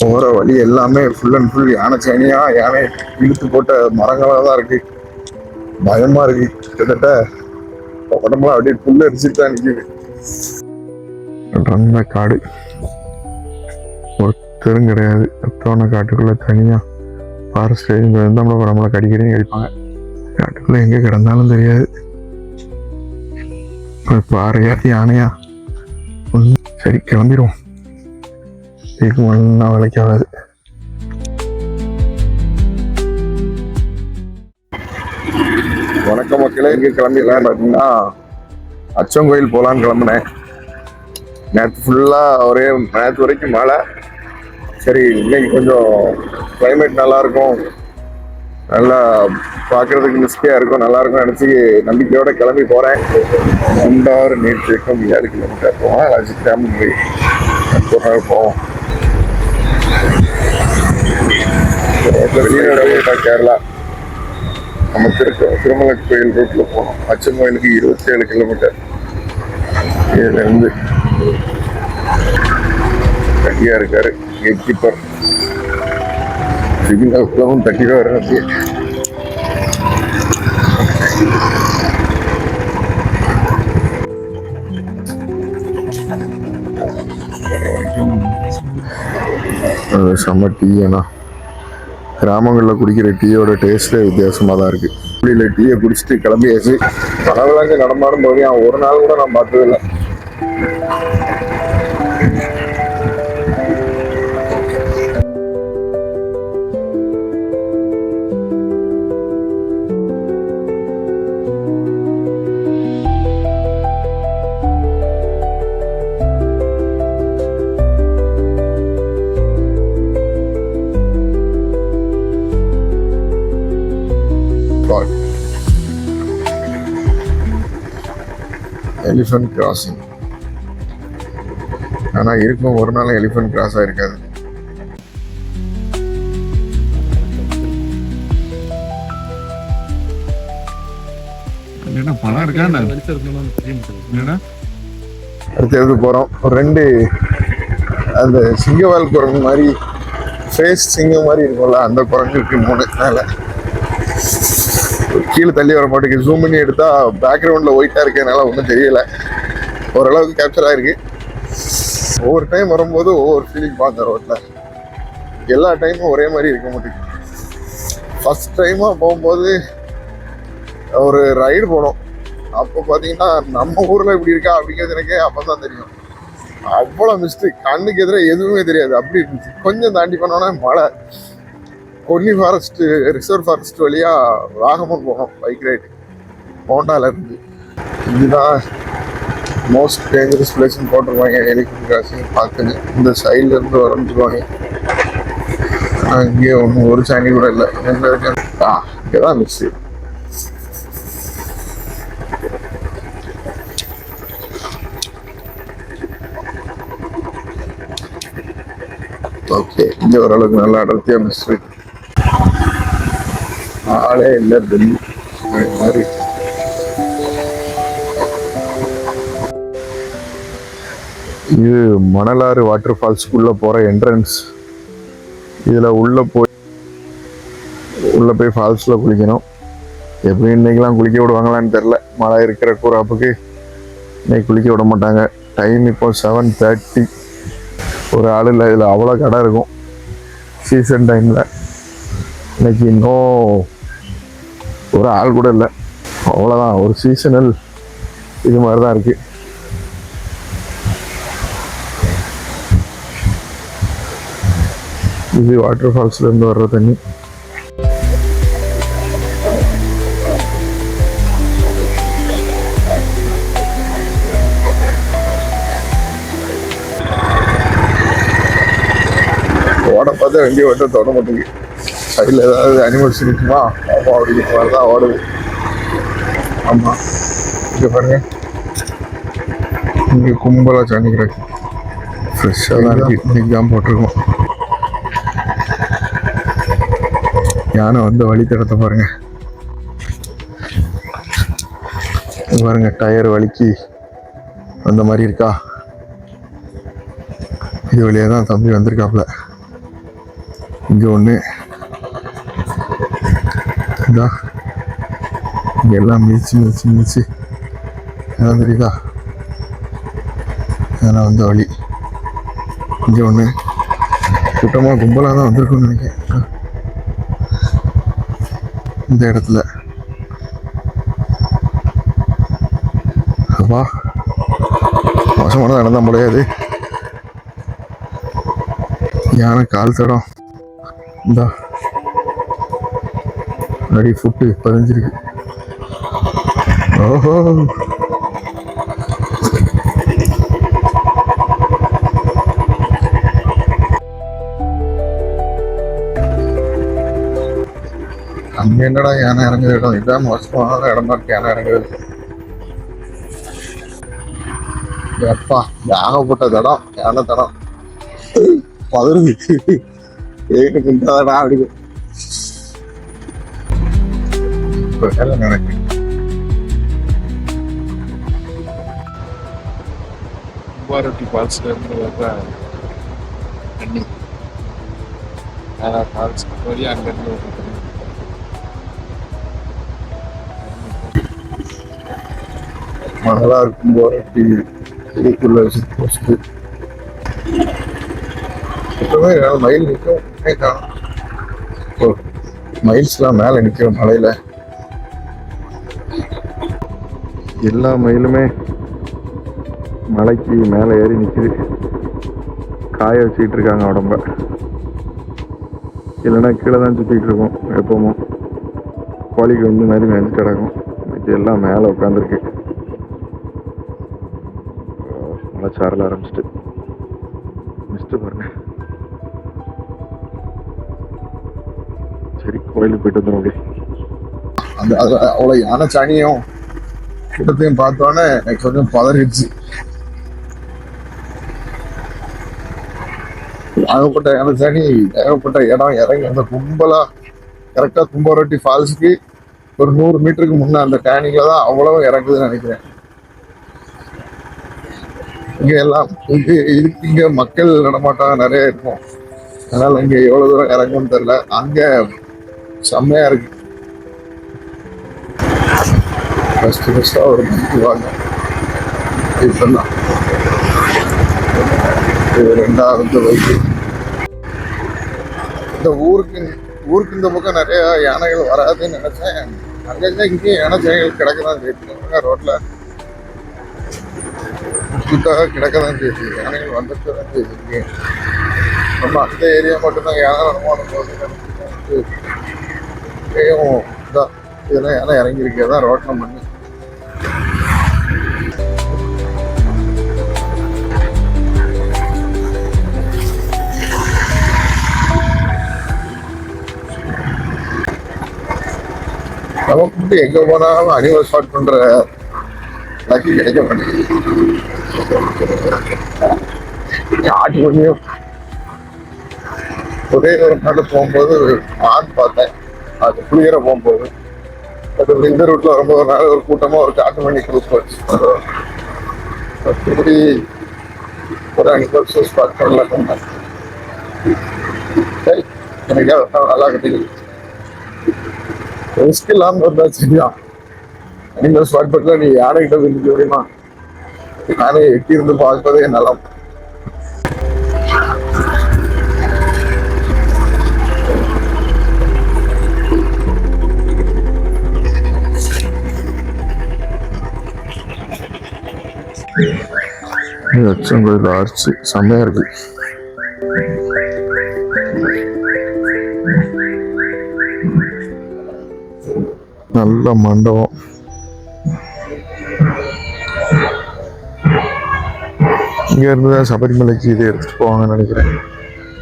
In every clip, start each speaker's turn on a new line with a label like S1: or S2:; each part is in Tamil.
S1: போகிற வழி எல்லாமே ஃபுல் அண்ட் ஃபுல் யானை சேனியா யானை இழுத்து போட்ட மரங்களாக தான் இருக்கு. பயமா இருக்கு. கிட்டத்தட்ட உடம்புல அப்படியே புல் அரிச்சிட்டு தான் நிற்குது ரொம்ப காடு. ஒருத்தரும் கிடையாது. ஒத்தவன காட்டுக்குள்ள தனியா ஃபாரஸ்ட் ரேஞ்சில் வந்து நம்மளை நம்மளை கடிக்கடியும் கடிப்பாங்க. காட்டுக்குள்ள எங்கே கிடந்தாலும் தெரியாது. பாறையா யானையா சரி கிளம்பிடுவோம். இதுக்கு ஒன்றா வேலைக்காகாது வணக்கம் மக்களே. எங்கே கிளம்பிடலாம் பார்த்தீங்கன்னா அச்சங்கோயில் போகலான்னு கிளம்புனேன். நேற்று ஃபுல்லாக ஒரே நேற்று வரைக்கும் மழை. சரி இன்னைக்கு கொஞ்சம் கிளைமேட் நல்லாயிருக்கும். நல்லா பார்க்குறதுக்கு மிஸ்டியாக இருக்கும் நல்லாயிருக்கும் நினச்சி நம்பிக்கையோட கிளம்பி போகிறேன் சுண்டாறு நீர் தேக்கம் ஏழு கிலோமீட்டர் போவோம் அழைச்சி கிளம்பி போவோம். வெளியே கேரளா. நம்ம திருக்கு திருமலை கோயில் ரோட்ல போனோம். அச்சன் கோயிலுக்கு இருபத்தி ஏழு கிலோமீட்டர் இதுல இருந்து இருக்கார் இருக்காரு கேட் கீப்பர் சிக்னல் குளமும் தட்டி தான் அப்படியே செம்ம டீ ஏன்னா கிராமங்களில் குடிக்கிற டீயோட டேஸ்ட்டே வித்தியாசமாக தான் இருக்குது வெளியில் டீயை குடிச்சிட்டு கிளம்பியாச்சு. பனவிலங்கு நடமாடும் போது அவன் ஒரு நாள் கூட நான் பார்த்ததில்ல. எலிஃபண்ட் கிராசிங் ஆனால் இருக்கும். ஒரு நாள் எலிஃபண்ட் கிராஸ் ஆயிருக்காது.
S2: என்ன பணம் இருக்கா? என்னடா
S1: அடுத்தது போகிறோம் ரெண்டு அந்த சிங்கவால் குரங்கு மாதிரி ஃபேஸ் சிங்கம் மாதிரி இருக்கும்ல அந்த குரங்கு இருக்கு மூணு மேலே. கீழே தள்ளி வர மாட்டேங்குது. ஜூம் பண்ணி எடுத்தா பேக்ரவுண்டில் ஒயிட்டாக இருக்கனால ஒன்றும் தெரியல. ஓரளவுக்கு கேப்சர் ஆயிருக்கு. ஒவ்வொரு டைம் வரும்போது ஒவ்வொரு ஃபீலிங் பார்த்தேன் ரோட்டில் எல்லா டைமும் ஒரே மாதிரி இருக்க மாட்டேங்குது. ஃபஸ்ட் டைமாக போகும்போது ஒரு ரைடு போனோம். அப்போ பார்த்தீங்கன்னா நம்ம ஊரில் இப்படி இருக்கா அப்படிங்கிறது எனக்கே அப்போ தான் தெரியும். அவ்வளோ மிஸ்டேக் கண்ணுக்கு எதிராக எதுவுமே தெரியாது. அப்படி இருந்துச்சு. கொஞ்சம் தாண்டி பண்ணோன்னா மழை. கொல்லி ஃபாரஸ்ட் ரிசர்வ் ஃபாரஸ்ட் வழியாக வாகமன் போனோம் பைக் ரைடு ஹோண்டாலேருந்து இதுதான் மோஸ்ட் டேஞ்சரஸ் பிளேஸ்னு போட்டிருப்பாங்க எலிஃபண்ட் கிராசிங் பார்த்துங்க இந்த சைட்லேருந்து வரஞ்சுருவாங்க. இங்கே ஒன்றும் ஒரு சாணி கூட இல்லை. என்ன இருக்கு. ஆ இங்கே தான் மிஸ் ஓகே இங்கே ஓரளவுக்கு நல்லா அடர்த்தியாக மிஸ் இருக்கு ஆளே இல்லை மாதிரி. இது மணலாறு வாட்டர் ஃபால்ஸ்க்குள்ளே போகிற என்ட்ரன்ஸ் இதில் உள்ளே போய் உள்ளே போய் ஃபால்ஸில் குளிக்கணும். எப்படி இன்றைக்கெலாம் குளிக்க விடுவாங்களான்னு தெரில மழை இருக்கிற கூறாப்புக்கு இன்னைக்கு குளிக்க விட மாட்டாங்க. டைம் இப்போ செவன் தேர்ட்டி ஒரு ஆள் இல்லை இதில் அவ்வளோ கடை இருக்கும். சீசன் டைமில் இன்னைக்கு இன்னும் ஒரு ஆள் கூட இல்லை. அவ்வளோதான் ஒரு சீசனல் இது மாதிரி தான் இருக்கு. இது வாட்டர் ஃபால்ஸ்ல இருந்து வர்ற தண்ணி. ஓட பார்த்தா வண்டியை ஓட்ட தொட மாட்டேங்குது. சைடில் ஏதாவது அனிமல்ஸ் இருக்குமா? ஆமாம் அப்படி மாதிரி தான் ஓடுது ஆமாம் இங்கே பாருங்க. இங்கே கும்பலாக சாணி கிடக்கு. ஃப்ரெஷ்ஷாக தான் இருக்குது இன்றைக்கி தான் போட்டிருக்கோம். யானை வந்து வழித்தடத்தை பாருங்கள் இங்க பாருங்க டயர் வலிக்கு. அந்த மாதிரி இருக்கா? இது வழியாக தான் தம்பி வந்திருக்காப்புல. இங்கே ஒன்று இதா இங்கே எல்லாம் மிதிச்சு மிதிச்சு மிதிச்சு அதான் தெரியுதா அதெல்லாம் வந்த வழி இங்கே ஒன்று கூட்டமாக கும்பலாக தான் வந்திருக்கும்னு நினைக்கிறேன் இந்த இடத்துல அப்பா மோசமான தான் முடியாது யானை கால் தடம் இந்தா நிறைய ஃபுட்டு பதிஞ்சிருக்கு. ஓஹோ. அங்கே என்னடா யானை இறங்குற இடம்? இதான் மோசமான இடமா இருக்கு யானை இறங்குறது. எப்பா ஏகப்பட்ட தடம் யானை தடம். பதறுது. ஏன்னு குண்டாடா அப்படி வேலை நடக்கு
S2: கும்பாரட்டி ஃபால்ஸ்ல இருந்து வர்ற தண்ணி. ஃபால்ஸ் போய் அங்கேருந்து வர்ற தண்ணி.
S1: மகளா இருக்கும் போராட்டி இதுக்குள்ள போஸ்ட் இப்பவே என்னால் மயில் நிற்கும். காணும் மயில்ஸ்லாம் மேலே நிற்கும் மலையில எல்லா மயிலுமே மலைக்கு மேலே ஏறி நிற்குது காய வச்சுக்கிட்டு இருக்காங்க உடம்ப இல்லைன்னா கீழே தான் சுற்றிட்டு இருக்கும் எப்பவும். கோழிக்கு வந்து மாதிரி மேய்ஞ்சிட்டு கிடக்கும். இது எல்லாம் மேலே உட்காந்துருக்கு. மழை சாரல ஆரம்பிச்சிட்டு. மிஸ்ட்டு பாருங்க. சரி கோயிலுக்கு போயிட்டு வந்துடும் அப்படி அந்த அவ்வளோ யானை சாணியும் கூட்டத்தையும் பார்த்தோன்னே எனக்கு கொஞ்சம் பதறிடுச்சு. ஏகப்பட்ட எனக்கு சாணி ஏகப்பட்ட இடம் இறங்கி அந்த கும்பலா கரெக்டா கும்பரொட்டி ஃபால்ஸுக்கு ஒரு நூறு மீட்டருக்கு முன்னே அந்த டேனிங்ல தான் அவ்வளவு இறங்குதுன்னு நினைக்கிறேன். இங்க எல்லாம் இங்க இதுக்கு இங்க மக்கள் நடமாட்டம் நிறைய இருக்கும். அதனால இங்க எவ்வளவு தூரம் இறங்கும்னு தெரியல. அங்க செம்மையா இருக்கு. ஃபஸ்ட்டு ஃபஸ்ட்டாக ஒரு மணிக்கு வாங்க இப்பதான் இது ரெண்டாவது வயசு இந்த ஊருக்கு ஊருக்கு இந்த பக்கம் நிறையா யானைகள் வராதுன்னு நினைச்சேன் அங்கங்கே இங்கேயும் யானை சேனைகள் கிடக்க தான் செய்யுது ரோட்டில் சுத்தாக கிடக்க தான் செய்யுது யானைகள் வந்துட்டு தான் செய்யுது நம்ம அந்த ஏரியா மட்டும்தான் யானை வருமானம் போகுது இதான் இதெல்லாம் யானை இறங்கியிருக்கே தான் ரோட்டில் மண்ணு நமக்கு எங்க போனாலும் அனிமல் ஸ்பாட் பண்ற லக்கி கிடைக்க மாட்டேங்குது. ஆட்டு ஒரே ஒரு நாள் போகும்போது ஆண் பார்த்தேன். அது புளியரை போகும்போது. அது இந்த ரூட்ல வரும்போது ஒரு நாள் ஒரு கூட்டமா ஒரு காட்டு மணி குரூப் மற்றபடி ஒரு அனிமல்ஸ் ஸ்பாட் பண்ணலாம் சரி எனக்கு நல்லா கட்டிக்குது ரிஸ்க் இல்லாமல் இருந்தா சரியா? இந்த ஸ்பாட் பட்ல நீ யானை கிட்ட முடியுமா யானை எட்டி இருந்து பார்ப்பதே நலம். கோயில் ஆர்ச்சு செம்மையா இருக்கு. நல்ல மண்டபம். இங்க இருந்து தான் சபரிமலைக்கு இதை எடுத்துட்டு போவாங்கன்னு நினைக்கிறேன்.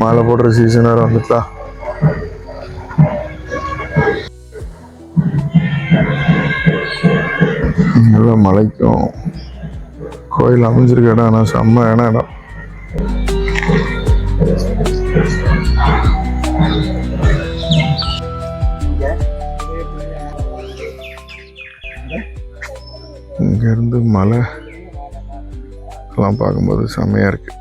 S1: மாலை போடுற சீசன் வேற வந்துட்டா. நல்லா மலைக்கும். கோயில் அமைஞ்சிருக்க இடம் ஆனால் செம்ம இடம் இடம். இருந்து மலை எல்லாம் பார்க்கும்போது செம்மையாக இருக்கு.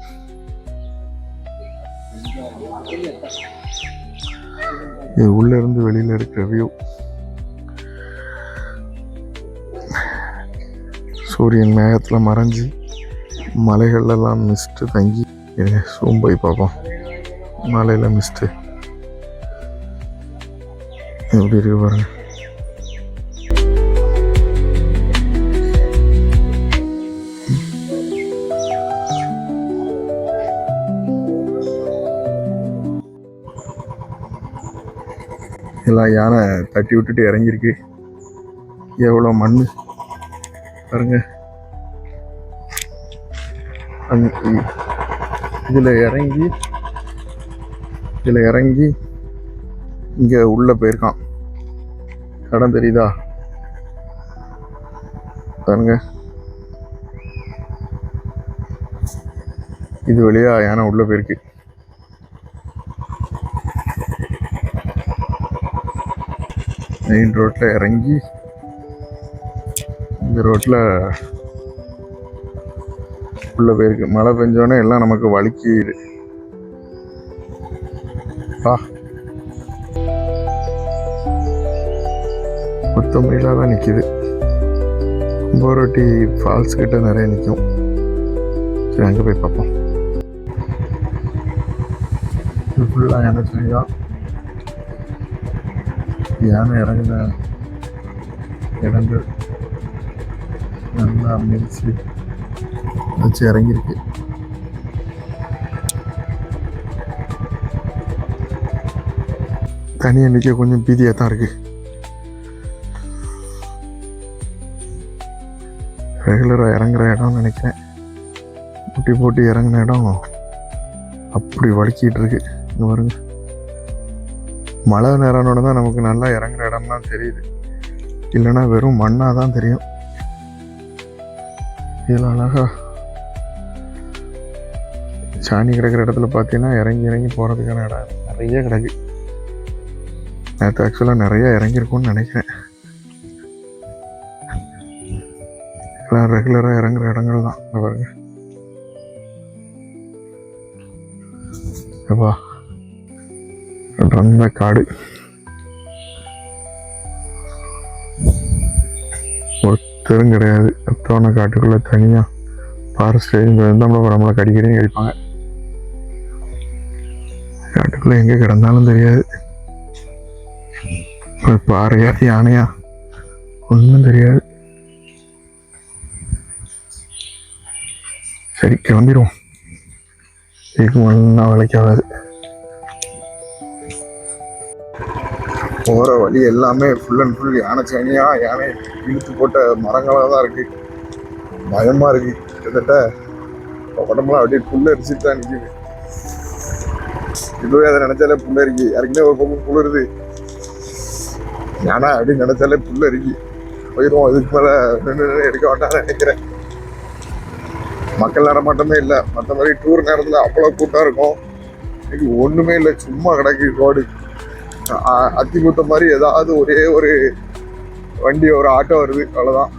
S1: இது உள்ள இருந்து வெளியில இருக்கிற வியூ சூரியன் மேகத்தில் மறைஞ்சு மலைகள்லாம் மிஸ்ட்டு தங்கி. சூம் போய் பார்ப்போம். மலையில் மிஸ்ட்டு எப்படி இருக்கு பாருங்கள் எல்லாம் யானை தட்டி விட்டுட்டு இறங்கியிருக்கு. எவ்வளோ மண் பாருங்க. இதில் இறங்கி இதில் இறங்கி இங்கே உள்ளே போயிருக்கான். இடம் தெரியுதா? பாருங்க. இது வழியா யானை உள்ளே போயிருக்கு. மெயின் ரோட்டில் இறங்கி இந்த ரோட்டில் உள்ளே போயிருக்கு. மழை பெஞ்சோடனே எல்லாம் நமக்கு வலிக்குது ஆ மொத்த தான் நிற்கிது கும்போரொட்டி ஃபால்ஸ் கிட்ட நிறைய நிற்கும் சரி அங்கே போய் பார்ப்போம். ஃபுல்லாக யானை சரியா யானை இறங்கின இடங்கள் நல்லா மிதிச்சு வச்சு இறங்கியிருக்கு தனியாக நிற்க கொஞ்சம் பீதியாக தான் இருக்குது ரெகுலராக இறங்குற இடம்னு நினைக்கிறேன் முட்டி போட்டு இறங்குன இடம் அப்படி வலிக்கிட்டு இருக்கு இங்கே பாருங்கள் மழை நேரம்னோட தான் நமக்கு நல்லா இறங்குற இடம்லாம் தெரியுது. இல்லைன்னா வெறும் மண்ணாக தான் தெரியும். இதில் அழகா சாணி கிடக்கிற இடத்துல பார்த்தீங்கன்னா இறங்கி இறங்கி போகிறதுக்கான இடம் நிறைய கிடக்கு. நேற்று ஆக்சுவலாக நிறையா இறங்கியிருக்கும்னு நினைக்கிறேன். எல்லாம் ரெகுலராக இறங்குற இடங்கள் தான். பாருங்க. எப்பா ரொம்ப காடு ஒருத்தரும் கிடையாது. அத்தவணை காட்டுக்குள்ள தனியாக ஃபாரஸ்ட் நம்மளை நம்மளை கடிக்கடியும் கடிப்பாங்க. காட்டுக்குள்ளே எங்கே கிடந்தாலும் தெரியாது. ஒரு பாறையா யானையா ஒன்றும் தெரியாது. சரி கிளம்பிடுவோம். இதுக்கு ஒன்றா வேலைக்காகாது போகிற வழி எல்லாமே ஃபுல் அண்ட் ஃபுல் யானை சேனியாக யானை இழுத்து போட்ட மரங்களாக தான் இருக்குது பயமாக இருக்குது கிட்டத்தட்ட உடம்புலாம் அப்படியே புல் அரிச்சிட்டு தான் நிற்குது இதுவே அதை நினச்சாலே புல்லு அரிக்கி யாருக்குமே ஒரு பக்கம் குளிருது யானை அப்படின்னு நினச்சாலே புல் அரிக்கி போயிடுவோம் இதுக்கு மேலே நின்று நின்று எடுக்க வேண்டாம்னு நினைக்கிறேன். மக்கள் நடமாட்டமே இல்லை. மற்ற மாதிரி டூர் நேரத்தில் அவ்வளோ கூட்டம் இருக்கும். இன்னைக்கு ஒன்றுமே இல்லை. சும்மா கிடக்கு ரோடு. அத்தி குத்த மாதிரி ஏதாவது ஒரே ஒரு வண்டி ஒரு ஆட்டோ வருது அவ்வளோதான்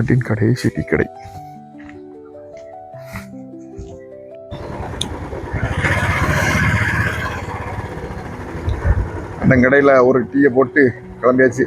S1: நாட்டின் கடைசி டீ கடை. அந்த கடையில் ஒரு டீயை போட்டு கிளம்பியாச்சு.